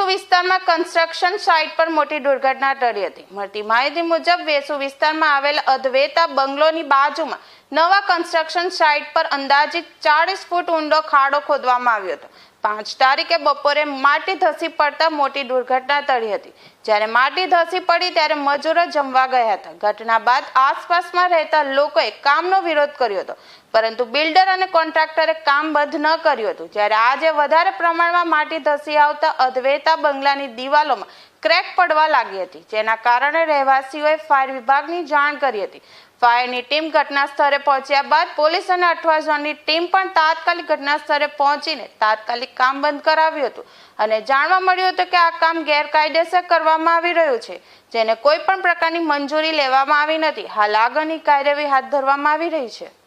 વિસ્તારમાં construction site પર મોટી દુર્ઘટના ટળી હતી. મળતી માહિતી મુજબ, વેસુ વિસ્તારમાં આવેલ અદ્વૈતા બંગલોની બાજુમાં નવા કન્સ્ટ્રક્શન સાઇટ પર અંદાજિત ચાળીસ ફૂટ ઊંડો ખાડો ખોદવામાં આવ્યો હતો. પાંચ તારીખે બપોરે માટી ધસી પડતા મોટી દુર્ઘટના ટળી હતી. જ્યારે માટી ધસી પડી ત્યારે મજૂરો જમવા ગયા હતા. ઘટના બાદ આસપાસમાં રહેતા લોકોએ કામનો વિરોધ કર્યો હતો. પરંતુ બિલ્ડર અને કોન્ટ્રાક્ટરે કામ બંધ ન કર્યું હતું. જ્યારે આજે વધારે પ્રમાણમાં માટી ધસી આવતા અધવેતા બંગલાની દિવાલોમાં ક્રેક પડવા લાગી હતી. જેના કારણે રહેવાસીઓએ ફાયર વિભાગની જાણ કરી હતી. ફાયરની ટીમ ઘટના સ્થળે પહોંચ્યા બાદ પોલીસ અને અઠવા ઝોનની ટીમ પણ તાત્કાલિક ઘટના સ્થળે પહોંચીને તાત્કાલિક કામ બંધ કરાવ્યું હતું. અને જાણવા મળ્યું હતું કે આ કામ ગેરકાયદેસર કરવામાં આવી રહ્યું છે, જેને કોઈ પણ પ્રકારની મંજૂરી લેવામાં આવી નથી. હાલ આગળની કાર્યવાહી હાથ ધરવામાં આવી રહી છે.